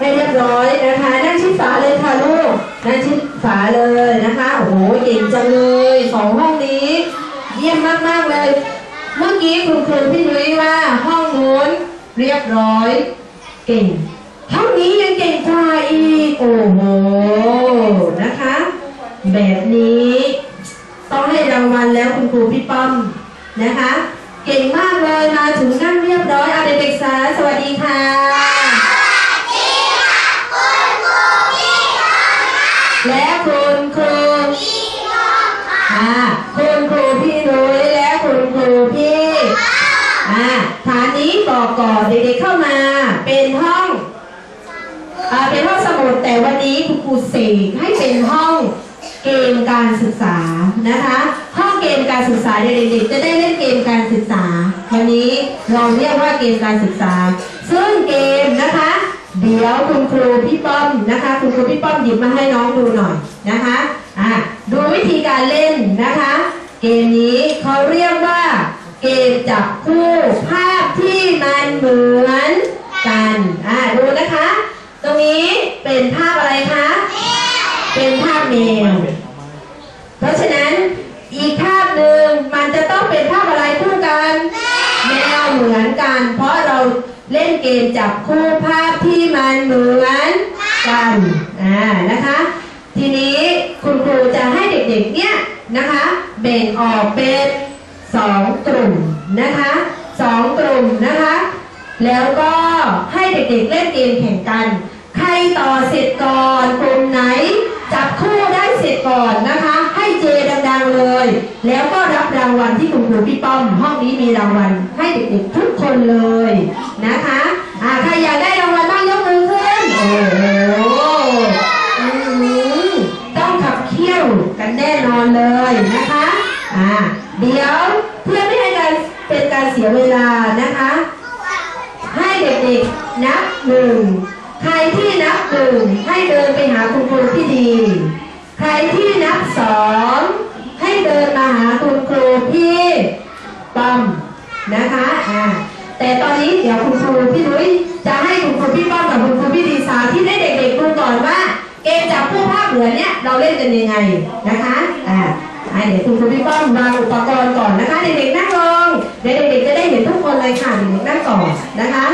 ให้เรียบร้อยนะคะ นั่งชิดฝาเลยค่ะลูก นั่งชิดฝาเลยนะคะ โอ้โหเก่งจังเลยสองห้องนี้ เยี่ยมมากๆเลย เมื่อกี้คุณครูพี่นุ้ยว่าห้องนู้นเรียบร้อย เก่งห้องนี้ยังเก่งกว่าอีก โอ้โห นะคะ แบบนี้ต้องให้รางวัลแล้วคุณครูพี่ป้อมนะคะ เก่งมากเลยมาถึงนั่งเรียบร้อยเอาเด็กๆสาสวัสดีค่ะ 4 ให้เป็นห้องเกมการศึกษานะคะ ห้องเกมการศึกษาเด็กๆจะได้เล่นเกมการศึกษา วันนี้เราเรียกว่าเกมการศึกษา ซึ่งเกมนะคะ เดี๋ยวคุณครูพี่ป้อมนะคะ คุณครูพี่ป้อมหยิบมาให้น้องดูหน่อยนะคะอะดูวิธีการเล่นนะคะ เกมนี้เขาเรียกว่า เกมจับคู่ภาพที่มันเหมือน เล่นเกมจับคู่ภาพที่มันเหมือนกันอ่านะคะ ทีนี้คุณครูจะให้เด็กๆเนี่ยนะคะแบ่งออกเป็นสองกลุ่มนะคะสองกลุ่มนะคะ แล้วก็ให้เด็กๆเล่นเกมแข่งกัน ใครต่อเสร็จก่อนกลุ่มไหน จับคู่ได้เสร็จก่อนนะคะ ให้เจดังๆเลย แล้วก็รับรางวัลที่คุณครูพี่ป้อม ห้องนี้มีรางวัลให้เด็กๆทุกคนเลยนะคะาใครอยากได้รางวัลบ้างยกมือขึ้น โอ้โหอืมต้องขับเคี่ยวกันแน่นอนเลยนะคะ อ่า เดี๋ยวเพื่อไม่ให้การเป็นการเสียเวลานะคะ ให้เด็กๆนับหนึ่ง ใครที่นับหนึ่งให้เดินไปหาคุณครูที่ดี ใครที่นับสองให้เดินมาหาคุณครูพี่ป้อมนะคะ อ่า แต่ตอนนี้เดี๋ยวคุณครูพี่นุ้ยจะให้คุณครูพี่ป้อมกับคุณครูพี่ดีสาที่ให้เด็กๆดูก่อนว่า เกมจับคู่ภาพเหมือเนี้ยเราเล่นกันยังไงนะคะอ่าเดี๋ยวคุณครูพี่ป้อมวางอุปกรณ์ก่อนนะคะเด็กๆนั่งลงเดี๋ยวเด็กๆจะได้เห็นทุกคนเลยค่ะเด็กๆนั่งก่อนนะคะ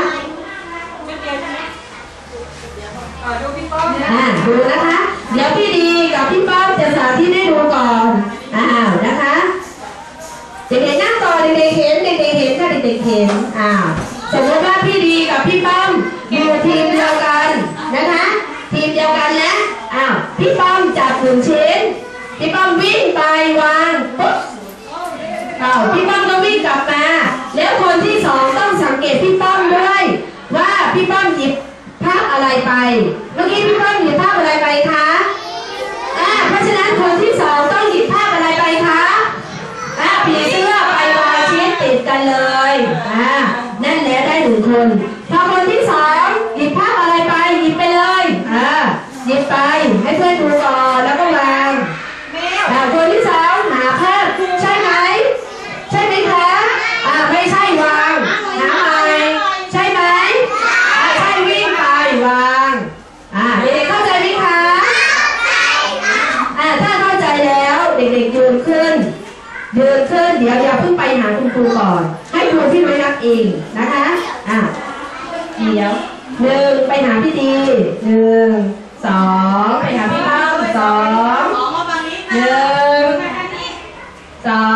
ดูพี่ป้อมอ่าดูนะคะ เดี๋ยวพี่ดีกับพี่ป้อมจะสาธิตให้ดูก่อนอ้าวนะคะเด็กๆนั่งต่อเด็กๆเห็นเด็กๆ เห็นค่ะเด็กๆเห็นอ้าวสมมติว่าพี่ดีกับพี่ป้อมอยู่ทีมเดียวกันนะคะ ทีมเดียวกันนะอ้าวพี่ป้อมจับหนึ่งชิ้น พี่ป้อมวิ่งไปวางปุ๊บเอาวพี่ป้อมก็วิ่งกลับมา แล้วคนที่สองต้องสังเกตพี่ป้อมด้วยว่าพี่ป้อมหยิบภาพอะไรไป เมื่อกี้พี่ป้อมหยิบภาพอะไรไปคะอ่าเพราะฉะนั้นคนที่สองต้องหยิบภาพอะไรไปคะอ่าผีเสื้อไปวางชิดติดกัน เลยอ่านั่นแหละได้หนึ่งคนพอคนที่สองหยิบภาพอะไรไปหยิบไปเลยอ่าหยิบไปให้เพื่อนดูก่อนแล้วก็วางแมวอ่าคนที่สองหาภาพใช่ไหมใช่ไหมคะอ่าไม่ใช่วางหาใหม่ใช่ไหมอ่าใช่วิ่งไปวางอ่าเด็กๆเข้าใจไหมคะอ่าถ้าเข้าใจแล้วเด็กๆยืนขึ้นยืนขึ้นเดี๋ยวอย่าเพิ่งไปหาคุณครูก่อน ให้ครูพี่ไว้รับเองนะคะอะเดี๋ยวหนึ่งไปหาพี่ดีหนึ่งสองไปหาพี่ป้อมสอง สองมาฝั่งนี้ หนึ่ง มาทางนี้ สอ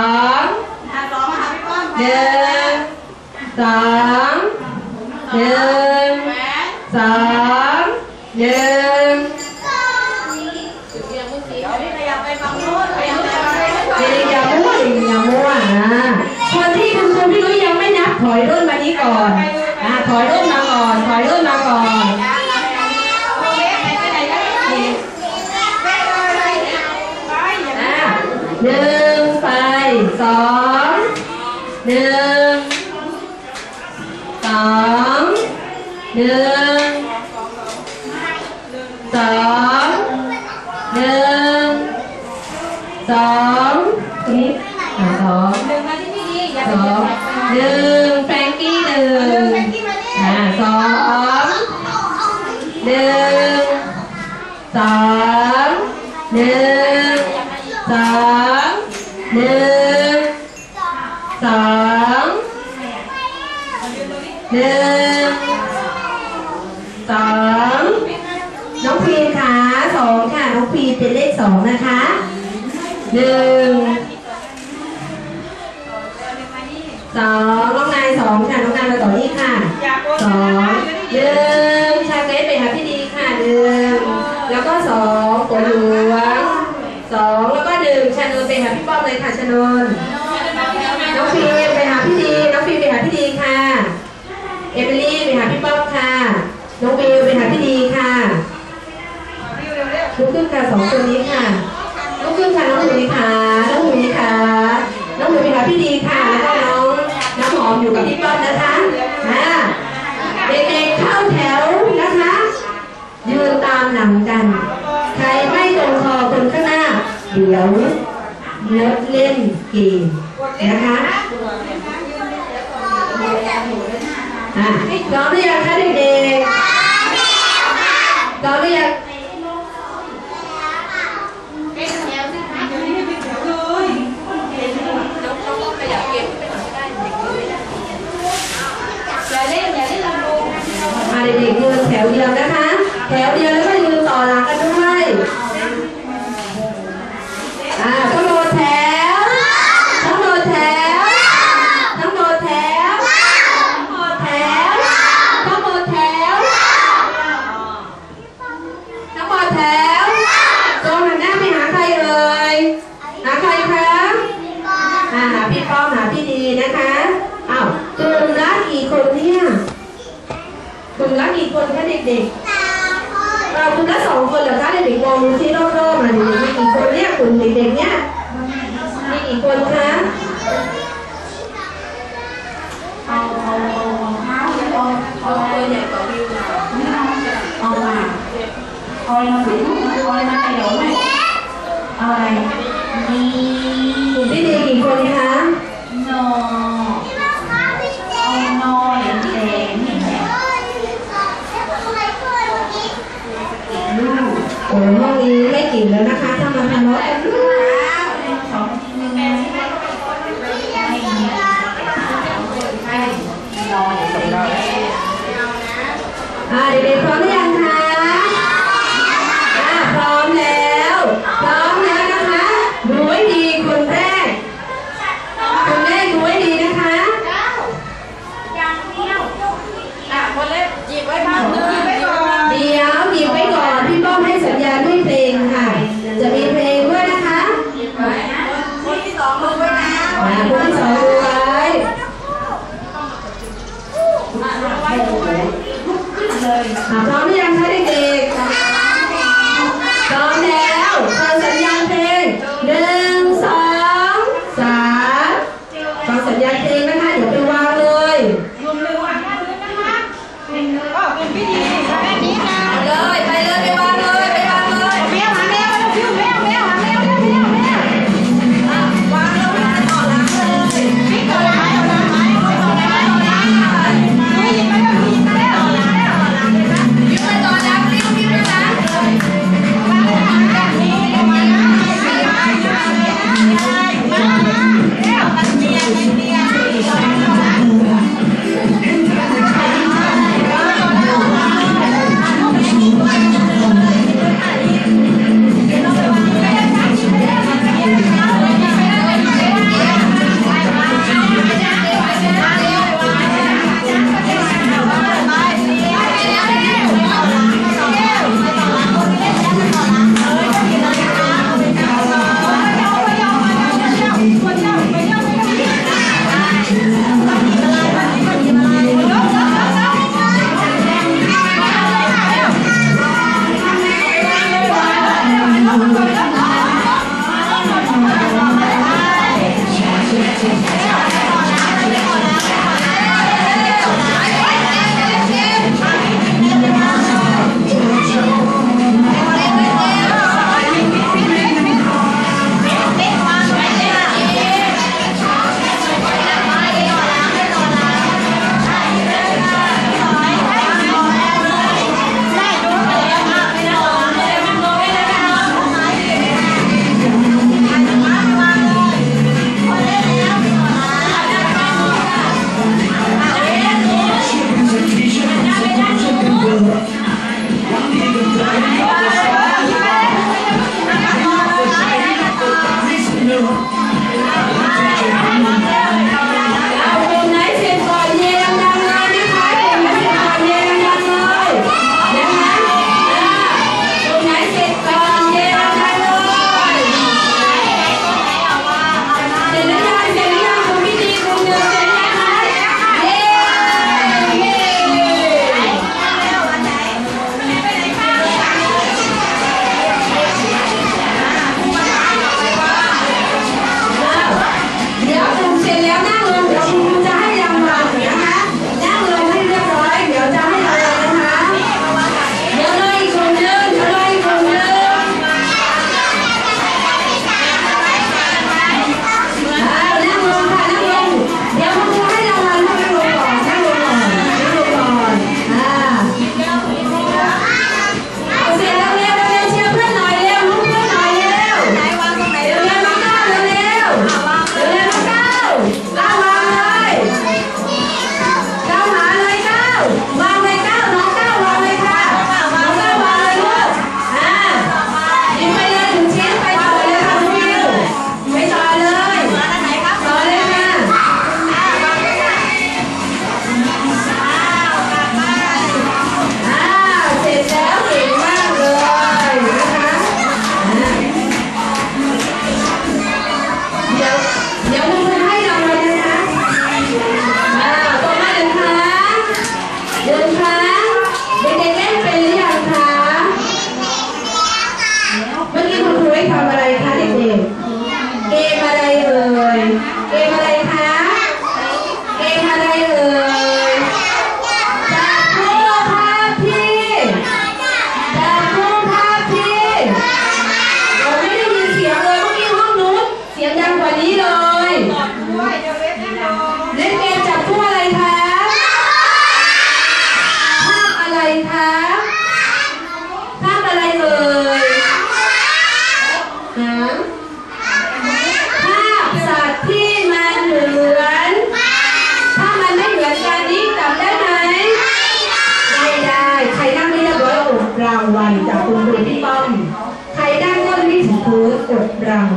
ง อะสองมาหาพี่ป้อม หนึ่งสองหนึ่ง แหวน สองหนึ่ง เดี๋ยวนี่ขยับไปฝั่งโน้นขยับไปฝั่งโน้น เด็กอย่ามั่วเด็กอย่ามั่วนะคนที่คุณครูพี่นุ้ยยังไม่นับถอยรุ่นมานี้ก่อน อ่าถอยรุ่นมาก่อนถอยรุ่นมาก่อนโอเคไปไปไหนกันนี่ไปเลยไปอย่าอ่าหนึ่งไปสองหนึ่งสองหนึ่งสองหนึ่งสองนี่สองหนึ่งมาที่พี่ดีอย่าสองหนึ่งหนึ่ง น้องพีขาสองค่ะน้องพีเป็นเลขสองนะคะหนึ่งสองน้องนายสองค่ะน้องนายมาต่อนี่ค่ะสองหนึ่งชาเกตไปหาพี่ดีค่ะหนึ่งแล้วก็สองตัวหลวงสองแล้วก็หนึ่งชานนไปหาพี่ป้อมเลยค่ะชานน งดเล่นเกมนะคะอะพร้อมหรือยังคะเด็กๆพร้อมหรือยังอย่าเล่นอย่าเล่นลำโพงอะเด็กๆยืนแถวเดียวนะคะ แถวเดียวแล้วก็ยืนต่อหลังกันด้วยอ่าทั้งหมดแถวทั้งหมดแถวทั้งหมดแถวทั้งหมดแถวทั้งหมดแถวทั้งหมดแถวโจงหันหน้าไปหาใครเอ่ยหาใครคะอ่าหาพี่ป้อมหาพี่ดีนะคะอ้าวกลุ่มละกี่คนเนี่ยกลุ่มละกี่คนคะเด็กๆเราคุณละสองคนเหรอคะเด็กๆมองดูซิรอบๆมาเด็กๆมีกี่คนเนี่ยกลุ่มเด็กๆเนี่ยมีกี่คนคะเอาเอาเอาเอาเอาเอาตัวใหญ่กว่าวิวหน่อยเอามาเอาอะไรมาถึงเอาอะไรมาเดี๋ยวไหมเอาอะไรมีกลุ่มที่ดีกี่คนคะนอเอานอแดงๆนี่แหละ โอ้ห้องนี้ไม่กลิ่นแล้วนะคะ ถ้ามาทะเลาะกันลูกสองทีนึงไม่ให้รอเด็กๆ อ่าเด็กๆพร้อมหรือยังคะอ่าพร้อมแล้ว พร้อมแล้วนะคะดูให้ดีคนแรก คนแรกดูให้ดีนะคะ อะคนเล่นหยิบไว้ข้างหนึงหยิบไว้ก่อนเดี๋ยวหยิบไว้ก่อนพี่ป้อมให้สัญญาณด้วยเพลงค่ะ จะมีเพลงด้วยนะคะคนที่สองลงไว้นะ อ่าคนที่สองดูไว้ ไว้ไว้ อ่าพร้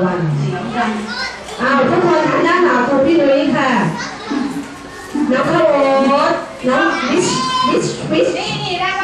วันอ้าวทุกคนทางด้านหลังครูพี่นุ้ยค่ะ น้องข้าวโอ๊ตน้องวิชวิชวิชนี่นี่รางวัล